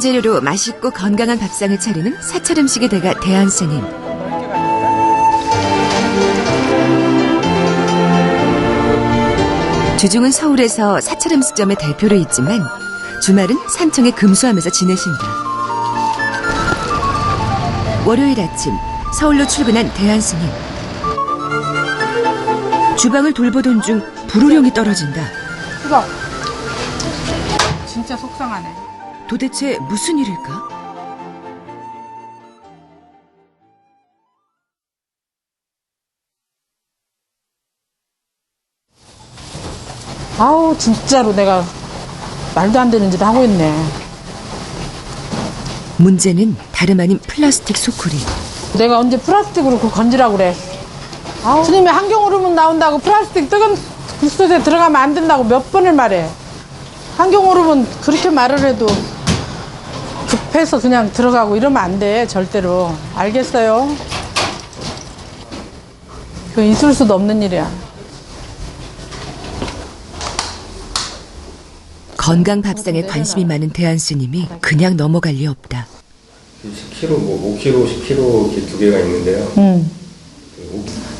원재료로 맛있고 건강한 밥상을 차리는 사찰 음식의 대가 대한스님. 주중은 서울에서 사찰 음식점의 대표로 있지만 주말은 산청에 금수하면서 지내신다. 월요일 아침 서울로 출근한 대한스님. 주방을 돌보던 중 불호령이 떨어진다. 뜨거. 진짜 속상하네. 도대체 무슨 일일까? 아우 진짜로 내가 말도 안 되는 짓 하고 있네. 문제는 다름 아닌 플라스틱 소쿠리. 내가 언제 플라스틱으로 그거 건지라고 그래. 아우. 스님이 한경 오르면 나온다고 플라스틱 뜨거운 굴솥에 들어가면 안 된다고 몇 번을 말해. 한경 오르면 그렇게 말을 해도 급해서 그냥 들어가고 이러면 안 돼, 절대로. 알겠어요? 그 있을 수도 없는 일이야. 건강 밥상에 관심이 많은 대한 스님이 그냥 넘어갈 리 없다. 10kg, 뭐 5kg, 10kg 이렇게 두 개가 있는데요. 응.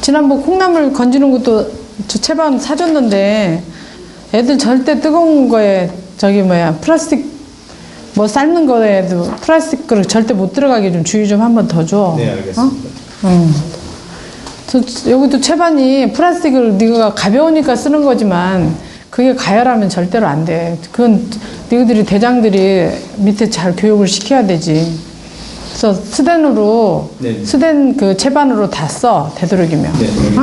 지난번 콩나물 건지는 것도 저 채반 사줬는데 애들 절대 뜨거운 거에 저기 뭐야 플라스틱 뭐 삶는 거에도 플라스틱 그릇 절대 못 들어가게 좀 주의 좀 한 번 더 줘. 네, 알겠습니다. 어? 응. 저, 여기도 채반이 플라스틱을 네가 가벼우니까 쓰는 거지만 그게 가열하면 절대로 안 돼. 그건 너희들이 대장들이 밑에 잘 교육을 시켜야 되지. 그래서 스덴으로 네. 스덴 그 채반으로 다 써 되도록이면. 네. 어?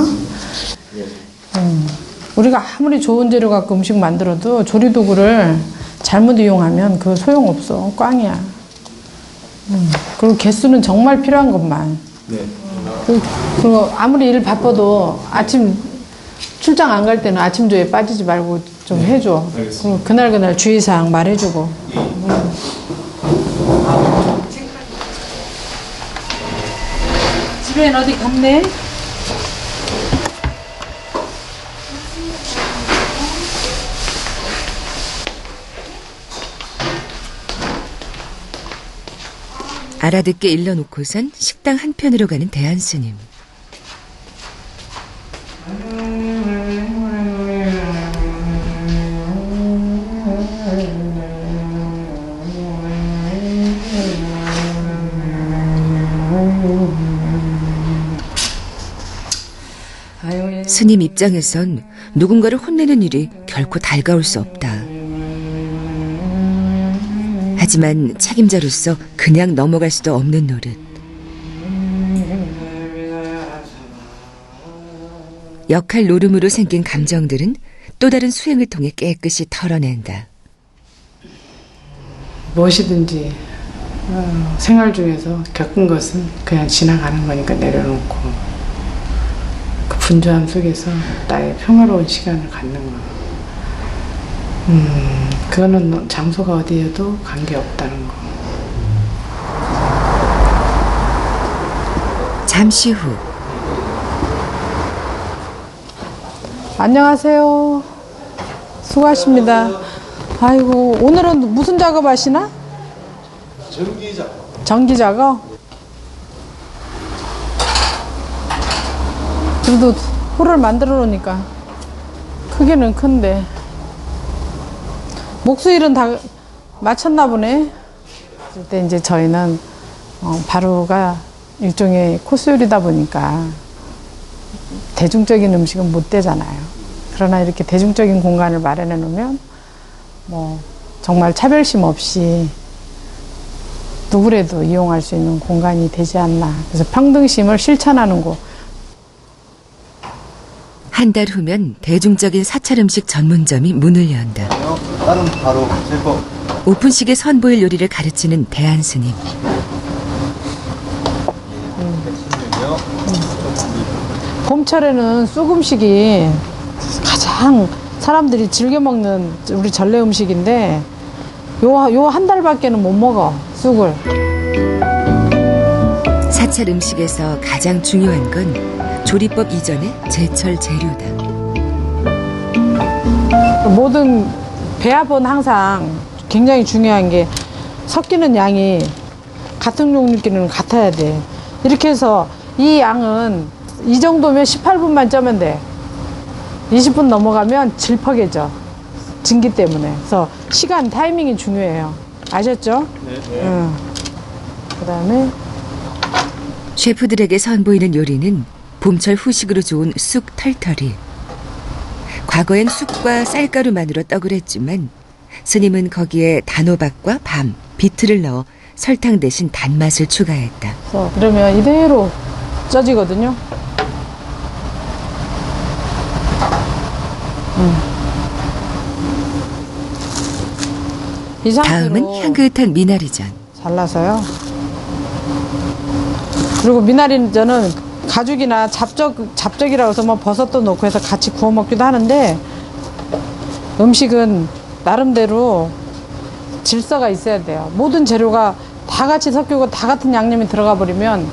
음. 우리가 아무리 좋은 재료 갖고 음식 만들어도 조리 도구를 잘못 이용하면 그거 소용없어. 꽝이야. 음. 그리고 개수는 정말 필요한 것만. 네. 그- 그리고 아무리 일 바빠도 아침 출장 안 갈 때는 아침 조에 빠지지 말고 좀 해줘. 알겠습니다. 그날 그날 주의사항 말해주고. 음. 집엔 어디 갔네? 알아듣게 일러놓고선 식당 한편으로 가는 대한 스님. 스님 입장에선 누군가를 혼내는 일이 결코 달가울 수 없다. 하지만 책임자로서 그냥 넘어갈 수도 없는 노릇. 역할 노름으로 생긴 감정들은 또 다른 수행을 통해 깨끗이 털어낸다. 무엇이든지 어, 생활 중에서 겪은 것은 그냥 지나가는 거니까 내려놓고 그 분주함 속에서 나의 평화로운 시간을 갖는 거. 음, 그거는 장소가 어디여도 관계없다는 거. 잠시 후 안녕하세요. 수고하십니다. 아이고, 오늘은 무슨 작업 하시나? 전기 작업. 전기 작업? 그래도 홀을 만들어 놓으니까 크기는 큰데. 목수일은 다 마쳤나 보네. 그때 이제 저희는 어, 바로가 일종의 코스요리다 보니까 대중적인 음식은 못 되잖아요. 그러나 이렇게 대중적인 공간을 마련해 놓으면 뭐 정말 차별심 없이 누구라도 이용할 수 있는 공간이 되지 않나. 그래서 평등심을 실천하는 곳. 한 달 후면 대중적인 사찰 음식 전문점이 문을 연다. 다른 바로 제거 오픈식에 선보일 요리를 가르치는 대한 스님. 봄철에는 쑥 음식이 가장 사람들이 즐겨 먹는 우리 전래 음식인데 요 요 한 달밖에는 못 먹어 쑥을. 사찰 음식에서 가장 중요한 건 조리법 이전의 제철 재료다. 모든 배합은 항상 굉장히 중요한 게 섞이는 양이 같은 종류끼리는 같아야 돼. 이렇게 해서 이 양은 이 정도면 18분만 쪄면 돼. 20분 넘어가면 질퍽해져. 증기 때문에. 그래서 시간, 타이밍이 중요해요. 아셨죠? 네. 응. 그 다음에 셰프들에게 선보이는 요리는 봄철 후식으로 좋은 쑥 털털이. 과거엔 쑥과 쌀가루만으로 떡을 했지만 스님은 거기에 단호박과 밤, 비트를 넣어 설탕 대신 단맛을 추가했다. 그래서 그러면 이대로 쪄지거든요. 음. 다음은 향긋한 미나리전. 잘라서요. 그리고 미나리전은 가죽이나 잡적 잡적이라고 해서 뭐 버섯도 넣고 해서 같이 구워 먹기도 하는데 음식은 나름대로 질서가 있어야 돼요. 모든 재료가 다 같이 섞이고 다 같은 양념이 들어가 버리면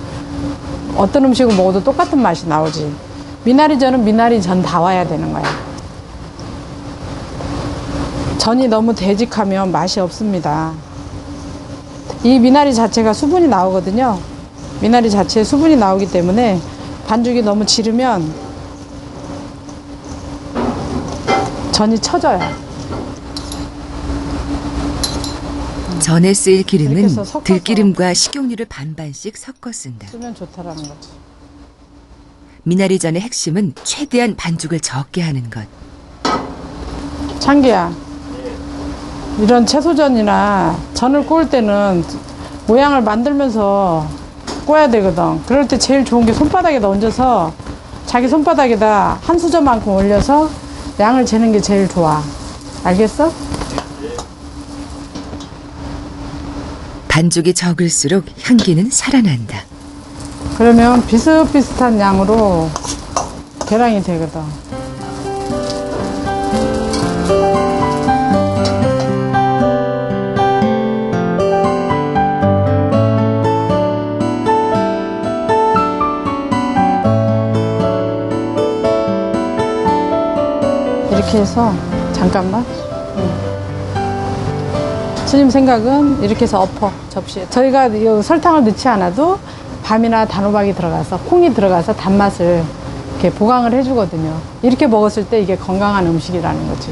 어떤 음식을 먹어도 똑같은 맛이 나오지. 미나리전은 미나리전 다 와야 되는 거야. 전이 너무 되직하면 맛이 없습니다. 이 미나리 자체가 수분이 나오거든요. 미나리 자체에 수분이 나오기 때문에 반죽이 너무 지르면 전이 처져요. 전에 쓰일 이렇게 기름은 해서 섞어서. 들기름과 식용유를 반반씩 섞어 쓴다. 쓰면 좋다라는 거지. 미나리 전의 핵심은 최대한 반죽을 적게 하는 것. 창기야. 이런 채소전이나 전을 구울 때는 모양을 만들면서 구워야 되거든. 그럴 때 제일 좋은 게 손바닥에다 얹어서 자기 손바닥에다 한 수저만큼 올려서 양을 재는 게 제일 좋아. 알겠어? 반죽이 적을수록 향기는 살아난다. 그러면 비슷비슷한 양으로 계량이 되거든. 이렇게 해서 잠깐만. 응. 스님 생각은 이렇게 해서 엎어 접시에 저희가 이 설탕을 넣지 않아도 밤이나 단호박이 들어가서 콩이 들어가서 단맛을 이렇게 보강을 해주거든요 이렇게 먹었을 때 이게 건강한 음식이라는 거지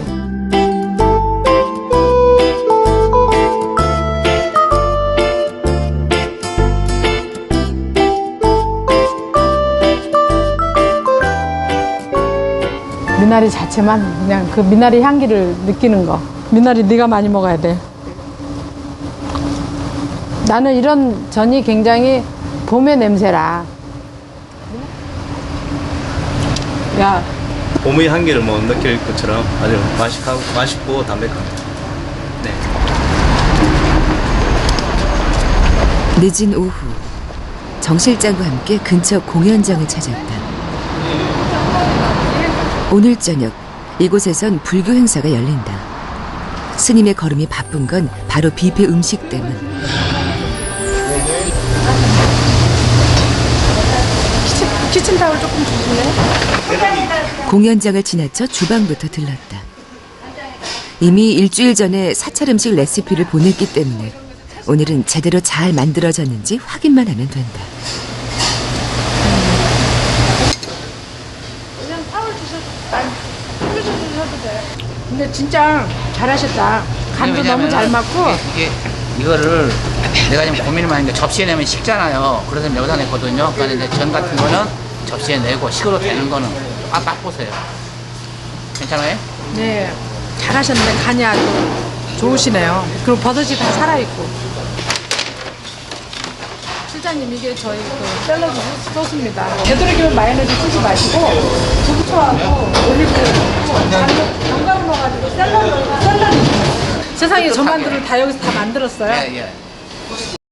미나리 자체만 그냥 그 미나리 향기를 느끼는 거 미나리 네가 많이 먹어야 돼 나는 이런 전이 굉장히 봄의 냄새라. 야, 봄의 향기를 뭐 느낄 것처럼 아주 맛있고, 맛있고 담백합니다. 네. 늦은 오후 정 실장과 함께 근처 공연장을 찾았다. 오늘 저녁 이곳에선 불교 행사가 열린다. 스님의 걸음이 바쁜 건 바로 뷔페 음식 때문. 키친타올 조금 주실래? 공연장을 지나쳐 주방부터 들렀다. 이미 일주일 전에 사찰 음식 레시피를 보냈기 때문에 오늘은 제대로 잘 만들어졌는지 확인만 하면 된다. 근데 진짜 잘하셨다. 간도 너무 잘 맞고. 이게, 이게 이거를 내가 지금 고민을 많이 했는데 접시에 내면 식잖아요. 그래서 여기다 냈거든요. 그러니까 이제 전 같은 거는 접시에 내고 식으로 되는 거는 아, 딱 보세요. 괜찮아요? 네, 잘하셨네. 간이 아주 좋으시네요. 그리고 버섯이 다 살아있고. 실장님 이게 저희 그 샐러드 소스입니다. 되도록이면 마요네즈 쓰지 마시고 부추하고 올리브오일 견과류 넣어가지고 샐러드 샐러드. 세상에 저 만두를 다 여기서 다 만들었어요. 예, 예.